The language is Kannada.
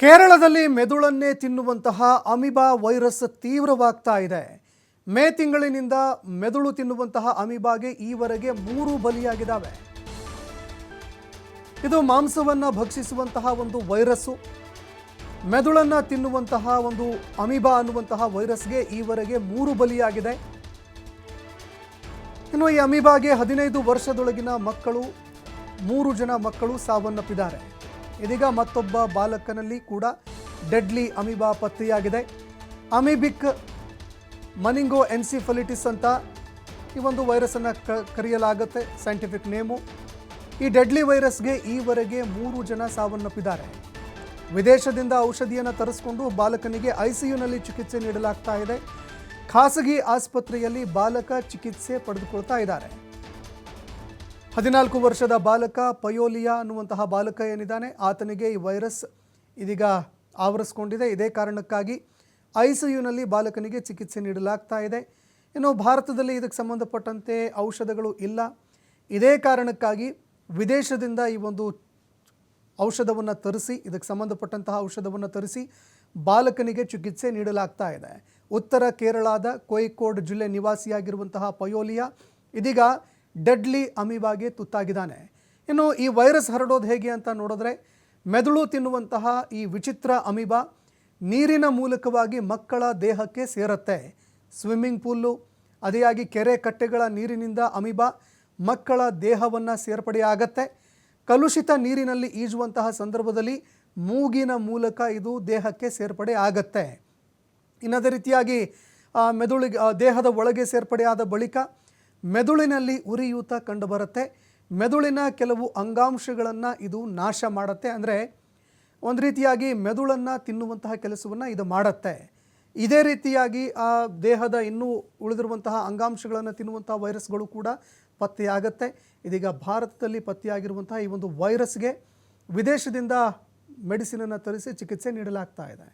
ಕೇರಳದಲ್ಲಿ ಮೆದುಳನ್ನೇ ತಿನ್ನುವಂತಹ ಅಮಿಬಾ ವೈರಸ್ ತೀವ್ರವಾಗ್ತಾ ಇದೆ. ಮೇ ತಿಂಗಳಿನಿಂದ ಮೆದುಳು ತಿನ್ನುವಂತಹ ಅಮಿಬಾಗೆ ಈವರೆಗೆ ಮೂರು ಬಲಿಯಾಗಿದ್ದಾವೆ. ಇದು ಮಾಂಸವನ್ನು ಭಕ್ಷಿಸುವಂತಹ ಒಂದು ವೈರಸ್ಸು. ಮೆದುಳನ್ನು ತಿನ್ನುವಂತಹ ಒಂದು ಅಮಿಬಾ ಅನ್ನುವಂತಹ ವೈರಸ್ಗೆ ಈವರೆಗೆ ಮೂರು ಬಲಿಯಾಗಿದೆ. ಇನ್ನು ಈ ಅಮಿಬಾಗೆ ಹದಿನೈದು ವರ್ಷದೊಳಗಿನ ಮಕ್ಕಳು, ಮೂರು ಜನ ಮಕ್ಕಳು ಸಾವನ್ನಪ್ಪಿದ್ದಾರೆ. ಇದೀಗ ಮತ್ತೊಬ್ಬ ಬಾಲಕನಲ್ಲಿ ಕೂಡ ಡೆಡ್ಲಿ ಅಮೀಬಾ ಪತ್ತೆಯಾಗಿದೆ. ಅಮಿಬಿಕ್ ಮನಿಂಗೋ ಎನ್ಸಿಫಲಿಟಿಸ್ ಅಂತ ಈ ಒಂದು ವೈರಸನ್ನು ಕರೆಯಲಾಗುತ್ತೆ ಸೈಂಟಿಫಿಕ್ ನೇಮು. ಈ ಡೆಡ್ಲಿ ವೈರಸ್ಗೆ ಈವರೆಗೆ ಮೂರು ಜನ ಸಾವನ್ನಪ್ಪಿದ್ದಾರೆ. ವಿದೇಶದಿಂದ ಔಷಧಿಯನ್ನು ತರಿಸಿಕೊಂಡು ಬಾಲಕನಿಗೆ ಐಸಿಯುನಲ್ಲಿ ಚಿಕಿತ್ಸೆ ನೀಡಲಾಗ್ತಾ ಇದೆ. ಖಾಸಗಿ ಆಸ್ಪತ್ರೆಯಲ್ಲಿ ಬಾಲಕ ಚಿಕಿತ್ಸೆ ಪಡೆದುಕೊಳ್ತಾ ಇದ್ದಾರೆ. ಹದಿನಾಲ್ಕು ವರ್ಷದ ಬಾಲಕ ಪಯೋಲಿಯಾ ಅನ್ನುವಂತಹ ಬಾಲಕ ಏನಿದ್ದಾನೆ, ಆತನಿಗೆ ಈ ವೈರಸ್ ಇದೀಗ ಆವರಿಸ್ಕೊಂಡಿದೆ. ಇದೇ ಕಾರಣಕ್ಕಾಗಿ ಐ ಸಿ ಯುನಲ್ಲಿ ಬಾಲಕನಿಗೆ ಚಿಕಿತ್ಸೆ ನೀಡಲಾಗ್ತಾ ಇದೆ. ಇನ್ನು ಭಾರತದಲ್ಲಿ ಇದಕ್ಕೆ ಸಂಬಂಧಪಟ್ಟಂತೆ ಔಷಧಗಳು ಇಲ್ಲ. ಇದೇ ಕಾರಣಕ್ಕಾಗಿ ವಿದೇಶದಿಂದ ಈ ಒಂದು ಔಷಧವನ್ನು ತರಿಸಿ, ಇದಕ್ಕೆ ಸಂಬಂಧಪಟ್ಟಂತಹ ಔಷಧವನ್ನು ತರಿಸಿ ಬಾಲಕನಿಗೆ ಚಿಕಿತ್ಸೆ ನೀಡಲಾಗ್ತಾ ಇದೆ. ಉತ್ತರ ಕೇರಳದ ಕೋಯಿಕೋಡ್ ಜಿಲ್ಲೆ ನಿವಾಸಿಯಾಗಿರುವಂತಹ ಪಯೋಲಿಯಾ ಇದೀಗ ಡೆಡ್ಲಿ ಅಮೀಬಾಗೆ ತುತ್ತಾಗಿದ್ದಾನೆ. ಇನ್ನು ಈ ವೈರಸ್ ಹರಡೋದು ಹೇಗೆ ಅಂತ ನೋಡಿದ್ರೆ ಮೆದುಳು ತಿನ್ನುವಂತಹ ಈ ವಿಚಿತ್ರ ಅಮೀಬಾ ನೀರಿನ ಮೂಲಕವಾಗಿ ಮಕ್ಕಳ ದೇಹಕ್ಕೆ ಸೇರುತ್ತೆ. ಸ್ವಿಮ್ಮಿಂಗ್ ಪೂಲು ಅದೇಯಾಗಿ ಕೆರೆ ಕಟ್ಟೆಗಳ ನೀರಿನಿಂದ ಅಮೀಬಾ ಮಕ್ಕಳ ದೇಹವನ್ನು ಸೇರ್ಪಡೆಯಾಗತ್ತೆ ಕಲುಷಿತ ನೀರಿನಲ್ಲಿ ಈಜುವಂತಹ ಸಂದರ್ಭದಲ್ಲಿ ಮೂಗಿನ ಮೂಲಕ ಇದು ದೇಹಕ್ಕೆ ಸೇರ್ಪಡೆ ಆಗತ್ತೆ. ಇನ್ನದೇ ರೀತಿಯಾಗಿ ಮೆದುಳಿಗೆ ದೇಹದ ಒಳಗೆ ಸೇರ್ಪಡೆಯಾದ ಬಳಿಕ ಮೆದುಳಿನಲ್ಲಿ ಉರಿಯೂತ ಕಂಡುಬರುತ್ತೆ. ಮೆದುಳಿನ ಕೆಲವು ಅಂಗಾಂಶಗಳನ್ನು ಇದು ನಾಶ ಮಾಡುತ್ತೆ. ಅಂದರೆ ಒಂದು ರೀತಿಯಾಗಿ ಮೆದುಳನ್ನು ತಿನ್ನುವಂತಹ ಕೆಲಸವನ್ನು ಇದು ಮಾಡುತ್ತೆ. ಇದೇ ರೀತಿಯಾಗಿ ಆ ದೇಹದ ಇನ್ನೂ ಉಳಿದಿರುವಂತಹ ಅಂಗಾಂಶಗಳನ್ನು ತಿನ್ನುವಂತಹ ವೈರಸ್ಗಳು ಕೂಡ ಪತ್ತೆಯಾಗತ್ತೆ. ಇದೀಗ ಭಾರತದಲ್ಲಿ ಪತ್ತೆಯಾಗಿರುವಂತಹ ಈ ಒಂದು ವೈರಸ್ಗೆ ವಿದೇಶದಿಂದ ಮೆಡಿಸಿನನ್ನು ತರಿಸಿ ಚಿಕಿತ್ಸೆ ನೀಡಲಾಗ್ತಾ ಇದೆ.